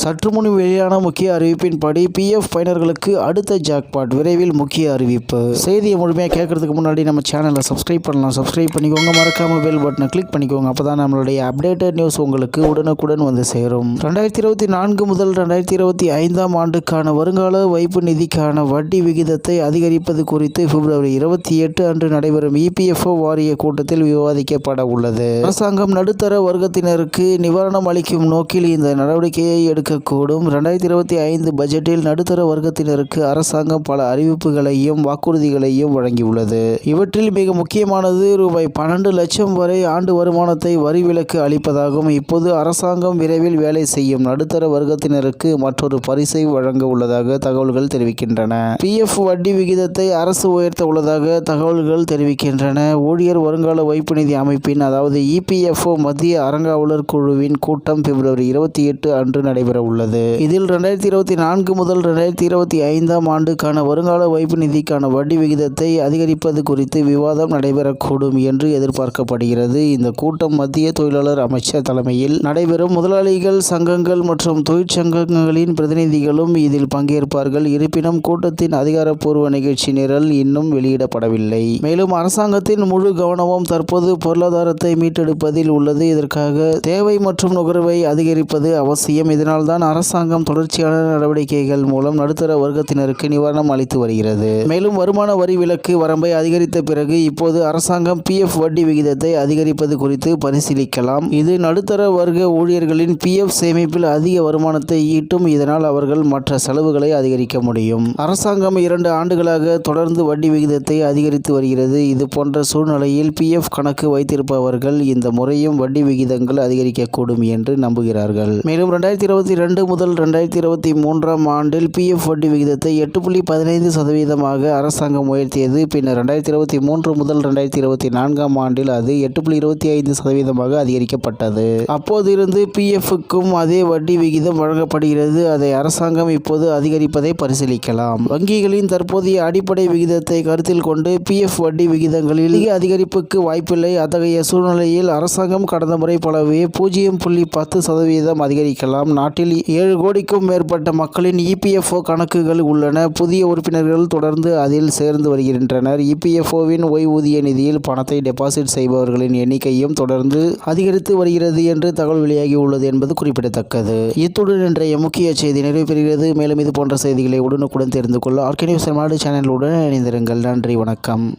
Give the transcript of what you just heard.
சற்று முன் வெளியான முக்கிய அறிவிப்பின்படி பிஎஃப் பயனர்களுக்கு அடுத்த ஜாக்பாட் விரைவில் முக்கிய அறிவிப்பு. செய்தியை முழுமையாக கேட்கறதுக்கு முன்னாடி நம்ம சேனலை சப்ஸ்கிரைப் பண்ணலாம். சப்ஸ்கிரைப் பண்ணிக்கோங்க. மறக்காம பெல் பட்டனை கிளிக் பண்ணிக்கோங்க. அப்போ தான் நம்மளுடைய அப்டேட்டட் நியூஸ் உங்களுக்கு உடனுக்குடன் வந்து சேரும். ரெண்டாயிரத்தி இருபத்தி நான்கு முதல் ரெண்டாயிரத்தி இருபத்தி ஐந்தாம் ஆண்டுக்கான வருங்கால வைப்பு நிதிக்கான வட்டி விகிதத்தை அதிகரிப்பது குறித்து பிப்ரவரி இருபத்தி எட்டு அன்று நடைபெறும் இபிஎஃப்ஓ வாரிய கூட்டத்தில் விவாதிக்கப்பட உள்ளது. அரசாங்கம் நடுத்தர வர்க்கத்தினருக்கு நிவாரணம் அளிக்கும் நோக்கில் இந்த நடவடிக்கையை எடுக்க இருக்கக்கூடும் ரெண்டாயிரத்தி இருபத்தி ஐந்து பட்ஜெட்டில் நடுத்தர வர்க்கத்தினருக்கு அரசாங்கம் பல அறிவிப்புகளையும் வாக்குறுதிகளையும் வழங்கியுள்ளது. இவற்றில் மிக முக்கியமானது ரூபாய் பன்னெண்டு லட்சம் வரை ஆண்டு வருமானத்தை வரி விலக்கு அளிப்பதாகும். இப்போது அரசாங்கம் விரைவில் வேலை செய்யும் நடுத்தர வர்க்கத்தினருக்கு மற்றொரு பரிசை வழங்க உள்ளதாக தகவல்கள் தெரிவிக்கின்றன. பிஎஃப் வட்டி விகிதத்தை அரசு உயர்த்த உள்ளதாக தகவல்கள் தெரிவிக்கின்றன. ஊழியர் வருங்கால வைப்பு நிதி அமைப்பின் அதாவது இபிஎஃப்ஓ மத்திய அறங்காவலர் குழுவின் கூட்டம் பிப்ரவரி இருபத்தி எட்டு அன்று நடைபெறும் நடைபெற உள்ளது. இதில் ரெண்டாயிரத்தி இருபத்தி நான்கு முதல் ரெண்டாயிரத்தி இருபத்தி ஐந்தாம் ஆண்டுக்கான வருங்கால வைப்பு நிதிக்கான வட்டி விகிதத்தை அதிகரிப்பது குறித்து விவாதம் நடைபெறக்கூடும் என்று எதிர்பார்க்கப்படுகிறது. இந்த கூட்டம் மத்திய தொழிலாளர் அமைச்சர் தலைமையில் நடைபெறும். முதலாளிகள் சங்கங்கள் மற்றும் தொழிற்சங்கங்களின் பிரதிநிதிகளும் இதில் பங்கேற்பார்கள். இருப்பினும் கூட்டத்தின் அதிகாரப்பூர்வ நிகழ்ச்சி நிரல் இன்னும் வெளியிடப்படவில்லை. மேலும் அரசாங்கத்தின் முழு கவனமும் தற்போது பொருளாதாரத்தை மீட்டெடுப்பதில் உள்ளது. இதற்காக தேவை மற்றும் நுகர்வை அதிகரிப்பது அவசியம். இதனால் இதனால்தான் அரசாங்கம் தொடர்ச்சியான நடவடிக்கைகள் மூலம் நடுத்தர வர்க்கத்தினருக்கு நிவாரணம் அளித்து வருகிறது. மேலும் வருமான வரி விலக்கு வரம்பை அதிகரித்த பிறகு இப்போது அரசாங்கம் பி எஃப் வட்டி விகிதத்தை அதிகரிப்பது குறித்து பரிசீலிக்கலாம். இது நடுத்தர வர்க்க ஊழியர்களின் பி எஃப் சேமிப்பில் அதிக வருமானத்தை ஈட்டும். இதனால் அவர்கள் மற்ற செலவுகளை அதிகரிக்க முடியும். அரசாங்கம் இரண்டு ஆண்டுகளாக தொடர்ந்து வட்டி விகிதத்தை அதிகரித்து வருகிறது. இது போன்ற சூழ்நிலையில் பிஎஃப் கணக்கு வைத்திருப்பவர்கள் இந்த முறையும் வட்டி விகிதங்கள் அதிகரிக்கக்கூடும் என்று நம்புகிறார்கள். மேலும் ரெண்டாயிரத்தி இருபத்தி ரெண்டு முதல் ரெண்டாயிரத்தி இருபத்தி மூன்றாம் ஆண்டில் பிஎஃப் வட்டி விகிதத்தை எட்டு புள்ளி பதினைந்து சதவீதமாக அரசாங்கம் உயர்த்தியது. பின்னர் ரெண்டாயிரத்தி இருபத்தி மூன்று முதல் ரெண்டாயிரத்தி இருபத்தி நான்காம் ஆண்டில் அது எட்டு புள்ளி இருபத்தி ஐந்து சதவீதமாக அதிகரிக்கப்பட்டது. அப்போதிருந்து பிஎஃப்க்கும் அதே வட்டி விகிதம் வழங்கப்படுகிறது. அதை அரசாங்கம் இப்போது அதிகரிப்பதை பரிசீலிக்கலாம். வங்கிகளின் தற்போதைய அடிப்படை விகிதத்தை கருத்தில் கொண்டு பிஎஃப் வட்டி விகிதங்களில் அதிகரிப்புக்கு வாய்ப்பில்லை. அத்தகைய சூழ்நிலையில் அரசாங்கம் கடந்த முறை போலவே பூஜ்ஜியம் புள்ளி பத்து சதவீதம் அதிகரிக்கலாம். நாட்டில் ஏழு கோடிக்கும் மேற்பட்ட மக்களின் இபிஎஃப்ஓ கணக்குகள் உள்ளன. புதிய உறுப்பினர்கள் தொடர்ந்து அதில் சேர்ந்து வருகின்றனர். இபிஎஃப்ஓவின் ஓய்வூதிய நிதியில் பணத்தை டெபாசிட் செய்பவர்களின் எண்ணிக்கையும் தொடர்ந்து அதிகரித்து வருகிறது என்று தகவல் வெளியாகி உள்ளது என்பது குறிப்பிடத்தக்கது. இத்துடன் இன்றைய முக்கிய செய்தி நிறைவு பெறுகிறது மேலும் இது போன்ற செய்திகளை உடனுக்குடன் தெரிந்து கொள்ள ஆர்கே நியூஸ் தமிழ்நாடு சேனலுடன் இணைந்திருங்கள். நன்றி வணக்கம்.